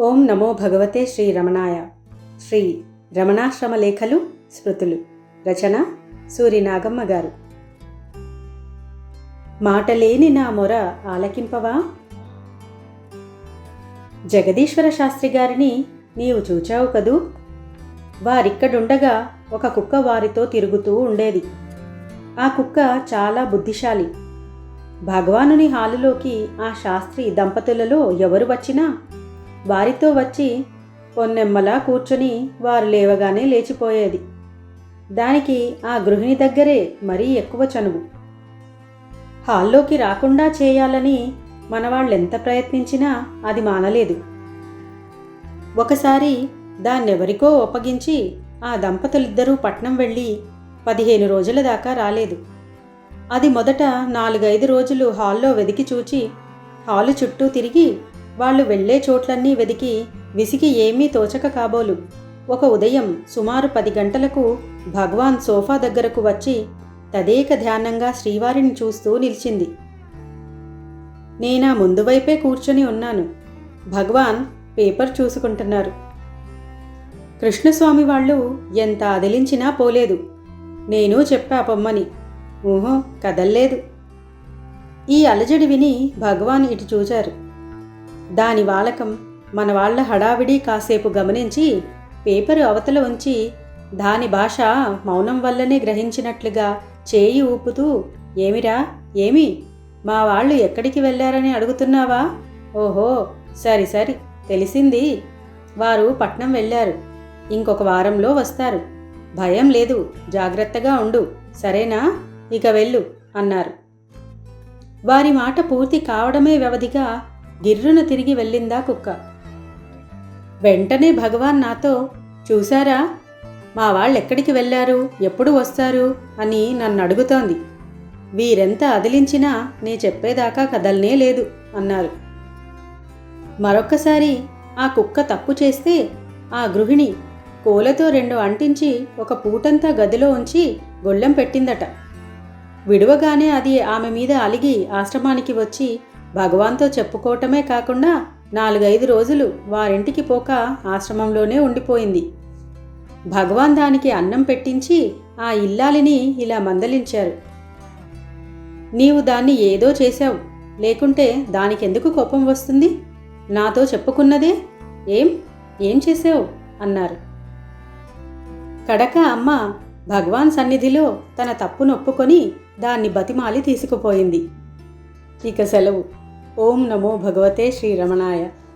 ఓం నమో భగవతే శ్రీ రమణాయ. శ్రీ రమణాశ్రమ లేఖలు స్మృతులు. రచన సూరినాగమ్మ గారు. మాటలేని నా మొర ఆలకింపవా? జగదీశ్వర శాస్త్రి గారిని నీవు చూచావు కదూ? వారిక్కడుండగా ఒక కుక్క వారితో తిరుగుతూ ఉండేది. ఆ కుక్క చాలా బుద్ధిశాలి. భగవానుని హాలులోకి ఆ శాస్త్రి దంపతులలో ఎవరు వచ్చినా వారితో వచ్చి పొన్నెమ్మలా కూర్చొని వారు లేవగానే లేచిపోయేది. దానికి ఆ గృహిణి దగ్గరే మరీ ఎక్కువ చనువు. హాల్లోకి రాకుండా చేయాలని మనవాళ్ళెంత ప్రయత్నించినా అది మానలేదు. ఒకసారి దాన్నెవరికో ఒప్పగించి ఆ దంపతులిద్దరూ పట్నం వెళ్ళి పదిహేను రోజుల దాకా రాలేదు. అది మొదట నాలుగైదు రోజులు హాల్లో వెదికి చూచి హాలు చుట్టూ తిరిగి వాళ్ళు వెళ్ళే చోట్లన్నీ వెదికి విసిగి ఏమీ తోచక కాబోలు. ఒక ఉదయం సుమారు పది గంటలకు భగవాన్ సోఫా దగ్గరకు వచ్చి తదేక ధ్యానంగా శ్రీవారిని చూస్తూ నిలిచింది. నేనా ముందు వైపే కూర్చొని ఉన్నాను. భగవాన్ పేపర్ చూసుకుంటున్నారు. కృష్ణస్వామి వాళ్ళు ఎంత అదిలించినా పోలేదు. నేను చెప్పా పొమ్మని. ఊహో కదల్లేదు. ఈ అలజడి విని భగవాన్ ఇటు చూచారు. దాని వాలకం మన వాళ్ళ హడావిడి కాసేపు గమనించి పేపరు అవతల ఉంచి దాని భాష మౌనం వల్లనే గ్రహించినట్లుగా చేయి ఊపుతూ ఏమిరా? ఏమి? మా వాళ్ళు ఎక్కడికి వెళ్ళారని అడుగుతున్నావా? ఓహో సరి సరి తెలిసింది. వారు పట్నం వెళ్ళారు. ఇంకొక వారంలో వస్తారు. భయం లేదు జాగ్రత్తగా ఉండు. సరేనా? ఇక వెళ్ళు అన్నారు. వారి మాట పూర్తి కావడమే వ్యవధిగా గిర్రున తిరిగి వెళ్ళిందా కుక్క? వెంటనే భగవాన్ నాతో చూశారా? మా వాళ్ళెక్కడికి వెళ్ళారు? ఎప్పుడు వస్తారు? అని నన్ను అడుగుతోంది. వీరెంత అదిలించినా నే చెప్పేదాకా కదలనే లేదు అన్నారు. మరొక్కసారి ఆ కుక్క తప్పు చేస్తే ఆ గృహిణి కోలతో రెండు అంటించి ఒక పూటంతా గదిలో ఉంచి గొళ్ళెం పెట్టిందట. విడువగానే అది ఆమె మీద అలిగి ఆశ్రమానికి వచ్చి భగవాన్తో చెప్పుకోవటమే కాకుండా నాలుగైదు రోజులు వారింటికి పోక ఆశ్రమంలోనే ఉండిపోయింది. భగవాన్ దానికి అన్నం పెట్టించి ఆ ఇల్లాలిని ఇలా మందలించారు. నీవు దాన్ని ఏదో చేశావు. లేకుంటే దానికెందుకు కోపం వస్తుంది? నాతో చెప్పుకున్నదే? ఏం? ఏం చేసావు అన్నారు. కడక అమ్మ భగవాన్ సన్నిధిలో తన తప్పు నొప్పుకొని దాన్ని బతిమాలి తీసుకుపోయింది. ఇక సెలవు. ఓం నమో భగవతే శ్రీరమణాయ